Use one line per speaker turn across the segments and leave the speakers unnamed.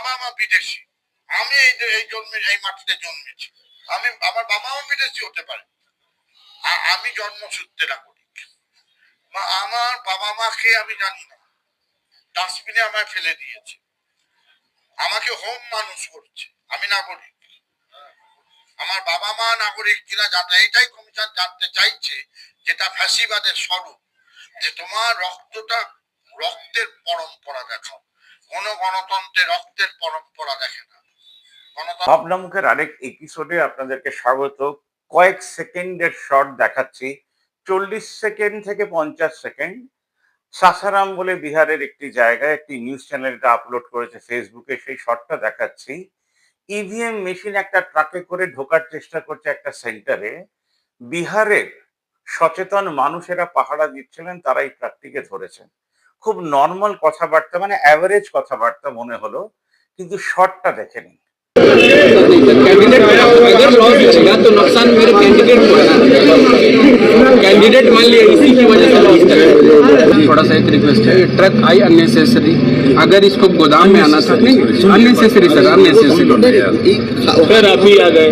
বাবা বিদেশি। আমি এই এই জন্মে, এই মাটিতে জন্মেছি। আমি, আমার বাবা মা বিদেশি হতে পারে। আমি জন্মসূত্রে নাগরিক। আমার বাবা মাকে আমি জানি না। ডাস্টবিনে আমায় ফেলে দিয়েছে। আমাকে হোম মানুষ করছে। আমি নাগরিক। আমার বাবা মা নাগরিক কিনা জানতে এটাই কমিশন জানতে চাইছে যেটা ফ্যাসিবাদের স্বরূপ, যে তোমার রক্তটা, রক্তের পরম্পরা দেখাও। কোন গণতন্ত্রে রক্তের পরম্পরা দেখে না। গণতন্ত্র
ভাবনামুখের আরেক এপিসোডে আপনাদেরকে স্বাগত। কয়েক সেকেন্ডের শর্ট দেখাচ্ছি। চল্লিশ সেকেন্ড থেকে পঞ্চাশ সেকেন্ড। সাসারাম বলে বিহারের একটি জায়গায় একটি নিউজ চ্যানেলটা আপলোড করেছে ফেসবুকে সেই শর্টটা দেখাচ্ছি। ইভিএম মেশিন একটা ট্রাকে করে ঢোকার চেষ্টা করছে একটা সেন্টারে বিহারের সচেতন মানুষেরা পাহারা দিচ্ছিলেন, তারা এই ট্রাকটিকে ধরেছেন। খুব নর্মাল কথাবার্তা মানে অ্যাভারেজ কথাবার্তা মনে হলো কিন্তু শর্টটা দেখে নিন
कैंडिडेट अगर लॉस बचेगा तो नुकसान मेरे कैंडिडेट को है ना कैंडिडेट मान लिया इसी की वजह से लॉस करेगा थोड़ा सा एक रिक्वेस्ट है ट्रक आई अननेसेसरी अगर इसको गोदाम में आना था नहीं अननेसेसरी सर अननेसेसरी
फिर आप ही आ गए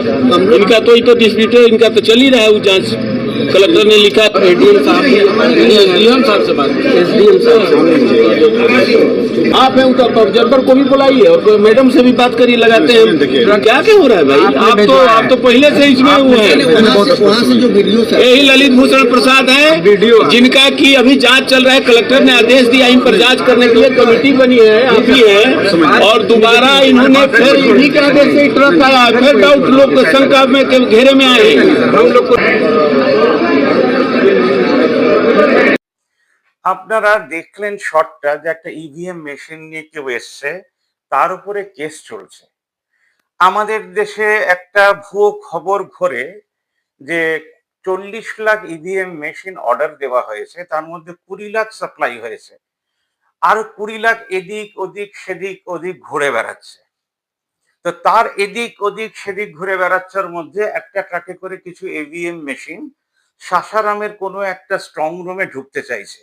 इनका तो ही तो डिस्प्यूट है इनका तो चल ही रहा है वो जांच कलेक्टर ने लिखा
एडीएम साहब एसडीएम साहब से बात एसडीएम साहब
आप हैं उनका ऑब्जर्वर को भी बुलाइए और मैडम से भी बात करिए लगाते हैं। क्या क्या हो रहा है भाई? आप तो आप तो पहले से इसमें हुए हैं।
जो
यही ललित भूषण प्रसाद है वीडियो जिनका की अभी जाँच चल रहा है। कलेक्टर ने आदेश दिया इन पर जाँच करने के लिए कमेटी बनी है आप ही है। और दोबारा इन्होंने फिर इन्हीं के आदेश से ट्रक आया। फिर डाउट लोग शंका में घेरे में आए। हम लोग को
আপনারা দেখলেন শটটা যে একটা ইভিএম মেশিন নিয়ে কেউ এসছে, তার উপরে কেস চলছে। আমাদের দেশে একটা ভুয়ো খবর ঘোরে যে চল্লিশ লাখ ইভিএম মেশিন অর্ডার দেওয়া হয়েছে, তার মধ্যে কুড়ি লাখ সাপ্লাই হয়েছে। আর কুড়ি লাখ এদিক ওদিক সেদিক ওদিক ঘুরে বেড়াচ্ছে। তো তার এদিক ওদিক সেদিক ঘুরে বেড়াচ্ছার মধ্যে একটা ট্রাকে করে কিছু এভিএম মেশিন সাসারামের কোনো একটা স্ট্রং রুমে ঢুকতে চাইছে।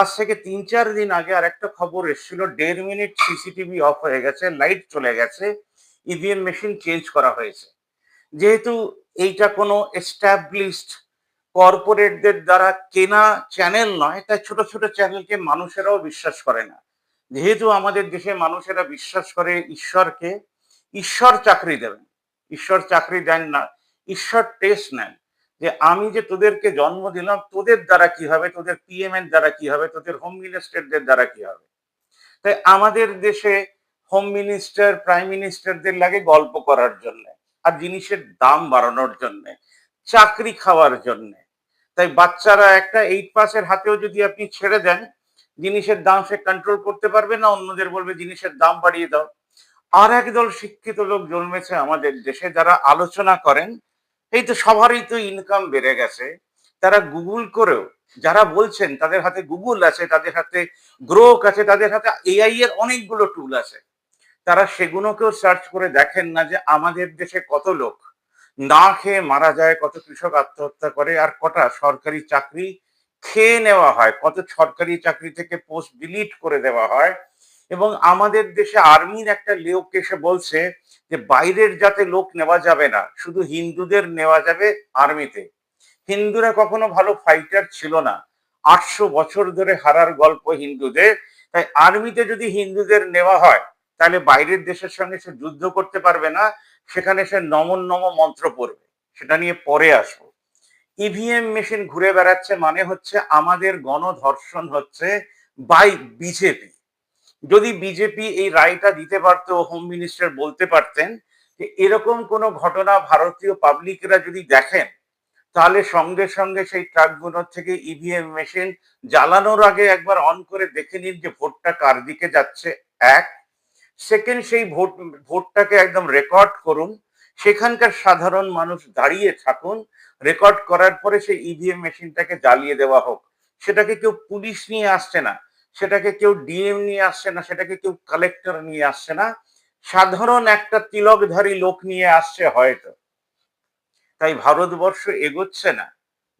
আজ থেকে তিন চার দিন আগে আর একটা খবর এসেছিল, দেড় মিনিট সিসিটিভি অফ হয়ে গেছে লাইট চলে গেছে ইভিএম মেশিন চেঞ্জ করা হয়েছে। যেহেতু এইটা কোনো এস্টাবলিশড কর্পোরেটদের দ্বারা কেনা চ্যানেল নয়, তাই ছোট ছোট চ্যানেলকে মানুষেরাও বিশ্বাস করে না। যেহেতু আমাদের দেশে মানুষেরা বিশ্বাস করে ঈশ্বরকে, ঈশ্বর চাকরি দেবেন। ঈশ্বর চাকরি দেন না, ঈশ্বর টেস্ট নেন। যে আমি যে তোদেরকে জন্ম দিলাম, তোদের দ্বারা কি হবে? তোদের পিএম এর দ্বারা কি হবে? তোদের হোম মিনিস্টারদের দ্বারা কি হবে? তাই আমাদের দেশে হোম মিনিস্টার প্রাইম মিনিস্টারদের লাগে গল্প করার জন্য আর জিনিসের দাম বাড়ানোর জন্য, চাকরি খাওয়ার জন্য। তাই বাচ্চারা একটা এইট পাসের হাতেও যদি আপনি ছেড়ে দেন, জিনিসের দাম সে কন্ট্রোল করতে পারবে না, অন্যদের বলবে জিনিসের দাম বাড়িয়ে দাও। আর একদল শিক্ষিত লোক জন্মেছে আমাদের দেশে যারা আলোচনা করেন এই তো সবারই তো ইনকাম বেড়ে গেছে। তারা গুগল করেও যারা বলছেন তাদের হাতে গুগল আছে, তাদের হাতে গ্রোক আছে, তাদের হাতে এআই এর অনেকগুলো টুল আছে। তারা সেগুলোকেও সার্চ করে দেখেন না যে আমাদের দেশে কত লোক না খেয়ে মারা যায়, কত কৃষক আত্মহত্যা করে, আর কটা সরকারি চাকরি খেয়ে নেওয়া হয়, কত সরকারি চাকরি থেকে পোস্ট ডিলিট করে দেওয়া হয়। এবং আমাদের দেশে আর্মির একটা লোক এসে বলছে যে, বাইরের যাতে লোক নেওয়া যাবে না, শুধু হিন্দুদের নেওয়া যাবে আর্মিতে। হিন্দুরা কখনো ভালো ফাইটার ছিল না। আটশো বছর ধরে হারার গল্প হিন্দুদের। তাই আর্মিতে যদি হিন্দুদের নেওয়া হয়, তাহলে বাইরের দেশের সঙ্গে সে যুদ্ধ করতে পারবে না, সেখানে সে নমন নম মন্ত্র পড়বে। সেটা নিয়ে পরে আসব। ইভিএম মেশিন ঘুরে বেড়াচ্ছে মানে হচ্ছে আমাদের গণধর্ষণ হচ্ছে বাই বিজেপি যদি বিজেপি এই রায়টা দিতে পারতো হোম মিনিস্টার বলতে পারতেন যে এরকম কোনো ঘটনা ভারতীয় পাবলিকরা যদি দেখেন, তাহলে সঙ্গে সঙ্গে সেই ট্রাকগুলোর থেকে ইভিএম মেশিন জ্বালানোর আগে একবার অন করে দেখে নিন যে ভোটটা কার দিকে যাচ্ছে। এক সেকেন্ড সেই ভোট, ভোটটাকে একদম রেকর্ড করুন, সেখানকার সাধারণ মানুষ দাঁড়িয়ে থাকুন রেকর্ড করার পরে সেই ইভিএম মেশিনটাকে জ্বালিয়ে দেওয়া হোক। সেটাকে কেউ পুলিশ নিয়ে আসছে না। সেটাকে কেউ ডিএম নিয়ে আসছে না, সেটাকে কেউ কালেক্টর নিয়ে আসছে না, সাধারণ একটা তিলকধারী লোক নিয়ে আসছে হয়তো। তাই ভারতবর্ষ এগোচ্ছে না,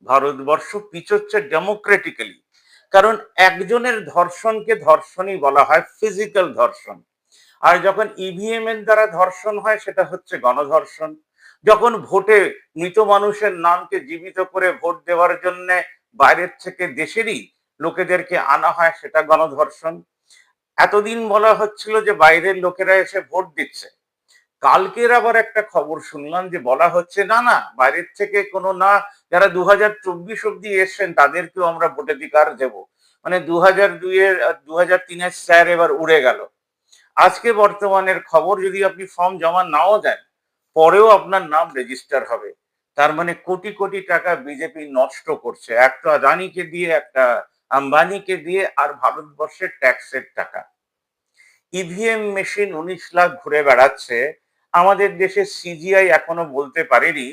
ভারতবর্ষ পিছোচ্ছে ডেমোক্রেটিক্যালি কারণ একজনের ধর্ষণকে ধর্ষণই বলা হয় ফিজিক্যাল ধর্ষণ। আর যখন ইভিএম এর দ্বারা ধর্ষণ হয়, সেটা হচ্ছে গণধর্ষণ। যখন ভোটে মৃত মানুষের নামকে জীবিত করে ভোট দেওয়ার জন্য বাইরের থেকে দেশেরই লোকেদেরকে আনা হয় সেটা গণধর্ষণ। এতদিন বলা হচ্ছিল যে বাইরের লোকেরা এসে ভোট দিচ্ছে। কালকের আবার একটা খবর শুনলাম যে বলা হচ্ছে, না না, বাইরের থেকে কোনো না, যারা দু হাজার চব্বিশ অব্দি এসছেন তাদেরকেও আমরা ভোটাধিকার দেব। মানে দু হাজার দুইয়ের দু হাজার তিনের স্যার এবার উড়ে গেল। আজকে বর্তমানের খবর যদি আপনি ফর্ম জমা নাও দেন, পরেও আপনার নাম রেজিস্টার হবে। তার মানে কোটি কোটি টাকা বিজেপি নষ্ট করছে। একটা আদানিকে দিয়ে একটা আম্বানিকে দিয়ে আর ভারতবর্ষের ট্যাক্সের টাকা। ইভিএম মেশিন উনিশ লাখ ঘুরে বেড়াচ্ছে। আমাদের দেশে সিজিআই এখনও বলতে পারেনি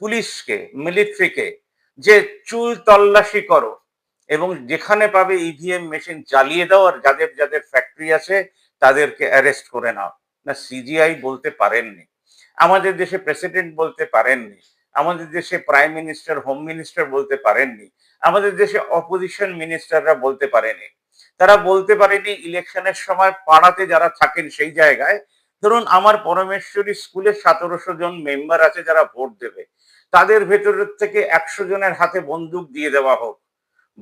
পুলিশকে মিলিটারিকে যে চুল তল্লাশি করো এবং যেখানে পাবে ইভিএম মেশিন চালিয়ে দাও আর যাদের যাদের ফ্যাক্টরি আছে তাদেরকে অ্যারেস্ট করে নাও। না সিজিআই বলতে পারেননি। আমাদের দেশে প্রেসিডেন্ট বলতে পারেননি। আমাদের দেশে প্রাইম মিনিস্টার হোম মিনিস্টার বলতে পারেননি। আমাদের দেশে অপোজিশন মিনিস্টাররা বলতে পারেনি। তারা বলতে পারেনি ইলেকশনের সময় পাড়াতে যারা থাকেন সেই জায়গায়, ধরুন আমার পরমেশ্বরী স্কুলে সতেরোশো জন মেম্বার আছে যারা ভোট দেবে। তাদের ভেতরের থেকে একশো জনের হাতে বন্দুক দিয়ে দেওয়া হোক।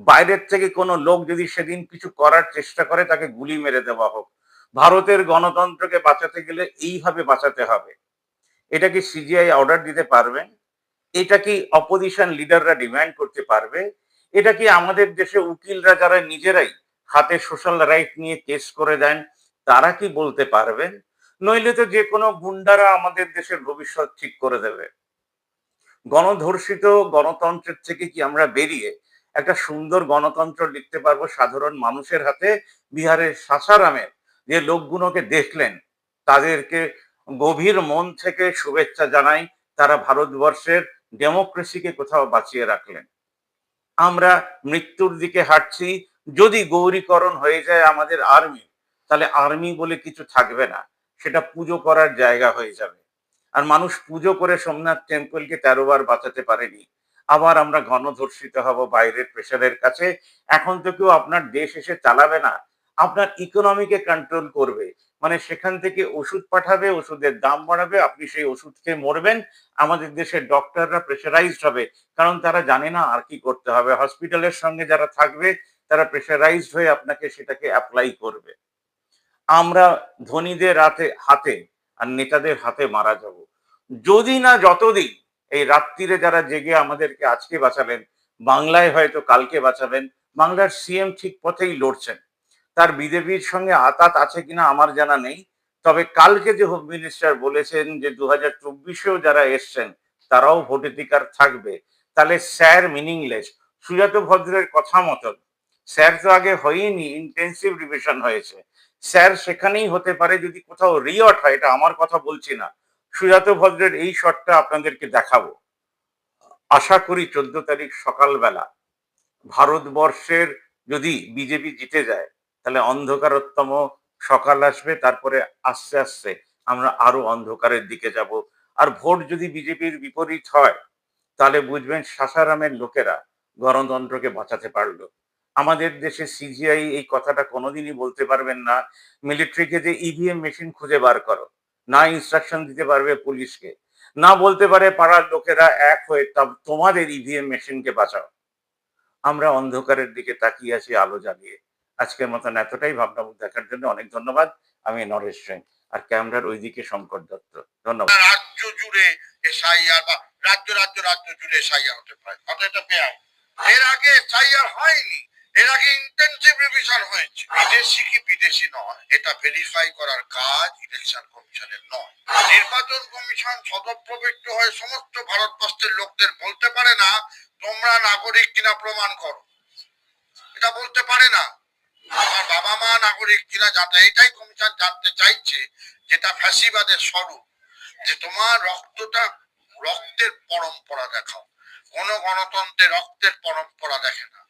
বাইরের থেকে কোনো লোক যদি সেদিন কিছু করার চেষ্টা করে, তাকে গুলি মেরে দেওয়া হোক। ভারতের গণতন্ত্রকে বাঁচাতে গেলে এইভাবে বাঁচাতে হবে। এটা কি সিজিআই অর্ডার দিতে পারবেন? এটা কি অপোজিশন লিডাররা ডিমান্ড করতে পারবে? এটা কি আমাদের দেশে উকিলরা যারা নিজেরাই হাতে সোশ্যাল রাইট নিয়ে কেস করে দেন, তারা কি বলতে পারবেন নইলে তো যে কোনো গুন্ডারা আমাদের দেশের ভবিষ্যৎ ঠিক করে দেবে। গণধর্ষিত গণতন্ত্রের থেকে কি আমরা বেরিয়ে একটা সুন্দর গণতন্ত্র লিখতে পারব সাধারণ মানুষের হাতে? বিহারের সাসারামের যে লোকগুলোকে দেখলেন, তাদেরকে গভীর মন থেকে শুভেচ্ছা জানাই। তারা ভারতবর্ষের ডেমোক্রেসিকে কোথাও বাঁচিয়ে রাখলেন। আমরা মৃত্যুর দিকে হাঁটছি, যদি গৌরীকরণ হয়ে যায় আমাদের আর্মি, তাহলে আর্মি বলে কিছু থাকবে না, সেটা পুজো করার জায়গা হয়ে যাবে। আর মানুষ পুজো করে সোমনাথ টেম্পলকে তেরো বার বাঁচাতে পারেনি। আবার আমরা গণধর্ষিত হব বাইরের প্রেশারের কাছে। এখন তো কেউ আপনার দেশ এসে চালাবে না। আপনার ইকোনমিকে কন্ট্রোল করবে। মানে সেখান থেকে ওষুধ পাঠাবে, ওষুধের দাম বাড়াবে, আপনি সেই ওষুধ খেয়ে মরবেন। আমাদের দেশের ডক্টররা প্রেশারাইজড হবে, কারণ তারা জানে না আর কি করতে হবে। হসপিটালের সঙ্গে যারা থাকবে, তারা প্রেশারাইজড হয়ে আপনাকে সেটাকে অ্যাপ্লাই করবে। আমরা ধনীদের হাতে হাতে আর নেতাদের হাতে মারা যাব। যদি না যতদিন এই রাত্রিরে যারা জেগে আমাদেরকে আজকে বাঁচাবেন, বাংলায় হয়তো কালকে বাঁচাবেন, বাংলার সিএম ঠিক পথেই লড়ছেন। তার বিজেপির সঙ্গে আতাত আছে কিনা আমার জানা নেই। তবে কালকে যে হোম মিনিস্টার বলেছেন যে দু হাজার চব্বিশেও যারা এসছেন, তারাও ভোটাধিকার থাকবে। তাহলে স্যার মিনিংলেস। সুজাত ভদ্রের কথা মতন, স্যার তো আগে হয়নি ইন্টেন্সিভ রিভিশন হয়েছে। স্যার সেখানেই হতে পারে যদি কোথাও রিয়ট হয়, এটা আমার কথা বলছি না। সুজাত ভদ্রের এই শটটা আপনাদেরকে দেখাবো। আশা করি চোদ্দ তারিখ সকালবেলা ভারতবর্ষের যদি বিজেপি জিতে যায় তাহলে অন্ধকারতম সকাল আসবে, তারপরে আস্তে আস্তে আমরা আরও অন্ধকারের দিকে যাব। আর ভোট যদি বিজেপির বিপরীত হয়, তাহলে বুঝবেন সাসারামের লোকেরা গণতন্ত্রকে বাঁচাতে পারল। আমাদের দেশে সিজিআই এই কথাটা কোনোদিনই বলতে পারবেন না। মিলিটারিকে যে ইভিএম মেশিন খুঁজে বার করো, না ইনস্ট্রাকশন দিতে পারবে পুলিশকে, না বলতে পারে পাড়ার লোকেরা এক হয়ে তোমাদের ইভিএম মেশিনকে বাঁচাও। আমরা অন্ধকারের দিকে তাকিয়ে আছি, আলো জ্বালিয়ে। আজকের মতন এতটাই। ভাবনা দেখার জন্য অনেক ধন্যবাদ। আমি নরেশ সেন আর ক্যামেরার ওইদিকে শঙ্কর দত্ত। ধন্যবাদ।
রাজ্য জুড়ে এসআইআর বা রাজ্য রাজ্য রাজ্য জুড়ে এসআইআর হতে পারে। অর্থাৎ এটা বেআইন এর আগে এসআইআর হয়নি। এর আগে ইন্টেনসিভ রিভিশন হয়েছে। বিদেশি কি বিদেশি নয়। এটা ভেরিফাই করার কাজ ইলেকশন কমিশনের নয়। নির্বাচন কমিশন সদপ্রবৃত্ত হয়ে সমস্ত ভারতবর্ষের লোকদের বলতে পারে না, তোমরা নাগরিক কিনা প্রমাণ করো? এটা বলতে পারে না। বাবা মা নাগরিক কিনা জানতে এটাই কমিশন জানতে চাইছে যেটা ফ্যাসিবাদের স্বরূপ, যে তোমার রক্তটা রক্তের পরম্পরা দেখাও। কোন গণতন্ত্রে রক্তের পরম্পরা দেখে না।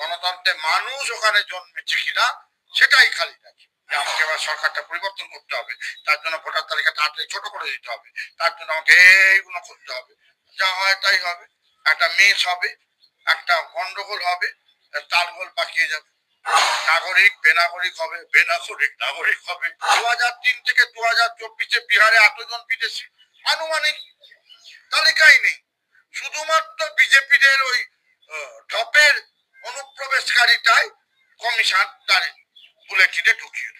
গণতন্ত্রে মানুষ ওখানে জন্মেছে কিনা, সেটাই খালি দেখে। আমাকে এবার সরকারটা পরিবর্তন করতে হবে, তার জন্য ভোটার তালিকা তাড়াতাড়ি ছোট করে দিতে হবে, তার জন্য আমাকে এইগুলো করতে হবে। যা হয় তাই হবে। একটা মিস হবে, একটা গন্ডগোল হবে তালগোল পাকিয়ে যাবে। নাগরিক, বেনাগরিক হবে বেনাগরিক নাগরিক হবে দু হাজার তিন থেকে দু হাজার চব্বিশে বিহারে আটজন বিদেশি আনুমানিক তালিকাই নেই শুধুমাত্র বিজেপিদের ওই ঢপের অনুপ্রবেশকারীটাই কমিশন তার বুলেটিনে ঢুকিয়ে।